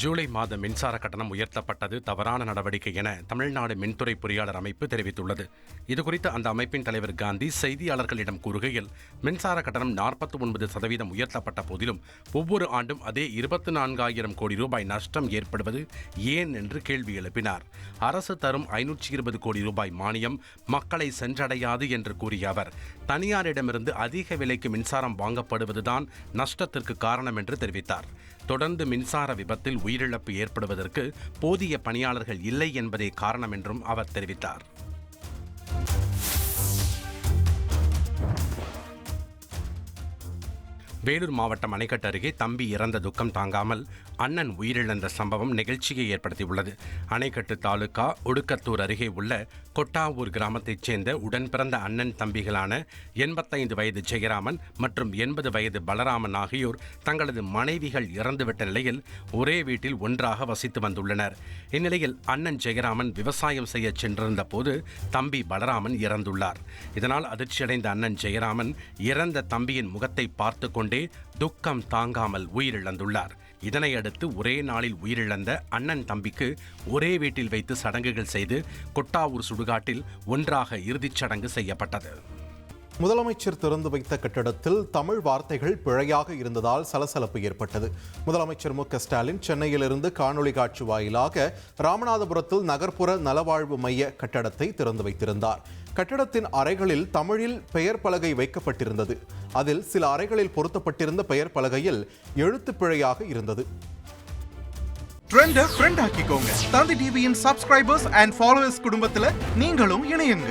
ஜூலை மாத மின்சார கட்டணம் உயர்த்தப்பட்டது தவறான நடவடிக்கை என தமிழ்நாடு மின்துறை பொறியாளர் அமைப்பு தெரிவித்துள்ளது. இதுகுறித்து அந்த அமைப்பின் தலைவர் காந்தி செய்தியாளர்களிடம் கூறுகையில் மின்சார கட்டணம் நாற்பத்தி ஒன்பது சதவீதம் உயர்த்தப்பட்ட போதிலும் ஒவ்வொரு ஆண்டும் அதே இருபத்தி நான்காயிரம் கோடி ரூபாய் நஷ்டம் ஏற்படுவது ஏன் என்று கேள்வி எழுப்பினார். அரசு தரும் ஐநூற்றி இருபது கோடி ரூபாய் மானியம் மக்களை சென்றடையாது என்று கூறிய அவர் தனியாரிடமிருந்து அதிக விலைக்கு மின்சாரம் வாங்கப்படுவதுதான் நஷ்டத்திற்கு காரணம் என்று தெரிவித்தார். தொடர்ந்து மின்சார விபத்தில் உயிரிழப்பு ஏற்படுவதற்கு போதிய பணியாளர்கள் இல்லை என்பதே காரணம் என்றும் அவர் தெரிவித்தார். வேலூர் மாவட்டம் அணைக்கட்டு அருகே தம்பி இறந்த துக்கம் தாங்காமல் அண்ணன் உயிரிழந்த சம்பவம் நெகிழ்ச்சியை ஏற்படுத்தியுள்ளது. அணைக்கட்டு தாலுகா ஒடுக்கத்தூர் அருகே உள்ள கொட்டாவூர் கிராமத்தைச் சேர்ந்த உடன் பிறந்த அண்ணன் தம்பிகளான எண்பத்தைந்து வயது ஜெயராமன் மற்றும் எண்பது வயது பலராமன் ஆகியோர் தங்களது மனைவிகள் இறந்துவிட்ட நிலையில் ஒரே வீட்டில் ஒன்றாக வசித்து வந்துள்ளனர். இந்நிலையில் அண்ணன் ஜெயராமன் விவசாயம் செய்ய சென்றிருந்த போது தம்பி பலராமன் இறந்துள்ளார். இதனால் அதிர்ச்சியடைந்த அண்ணன் ஜெயராமன் இறந்த தம்பியின் முகத்தை பார்த்து கொண்டு துக்கம் தாங்காமல் உயிரிழந்துள்ளார். இதனையடுத்து ஒரே நாளில் உயிரிழந்த அண்ணன் தம்பிக்கு ஒரே வீட்டில் வைத்து சடங்குகள் செய்து கொட்டாவூர் சுடுகாட்டில் ஒன்றாக இறுதிச் சடங்கு செய்யப்பட்டது. முதலமைச்சர் திறந்து வைத்த கட்டடத்தில் தமிழ் வார்த்தைகள் பிழையாக இருந்ததால் சலசலப்பு ஏற்பட்டது. முதலமைச்சர் மு க ஸ்டாலின் சென்னையிலிருந்து காணொலி காட்சி வாயிலாக ராமநாதபுரத்தில் நகர்ப்புற நலவாழ்வு மைய கட்டடத்தை திறந்து வைத்திருந்தார். கட்டடத்தின் அறைகளில் தமிழில் பெயர் பலகை வைக்கப்பட்டிருந்தது. அதில் சில அறைகளில் பொருத்தப்பட்டிருந்த பெயர் பலகையில் எழுத்து பிழையாக இருந்தது. ட்ரெண்ட ஃப்ரெண்ட் ஆக்கிக்கோங்க. தந்தி டிவியின் சப்ஸ்கிரைபர்ஸ் அண்ட் ஃபாலோவர்ஸ் குடும்பத்தில் நீங்களும் இணையுங்க.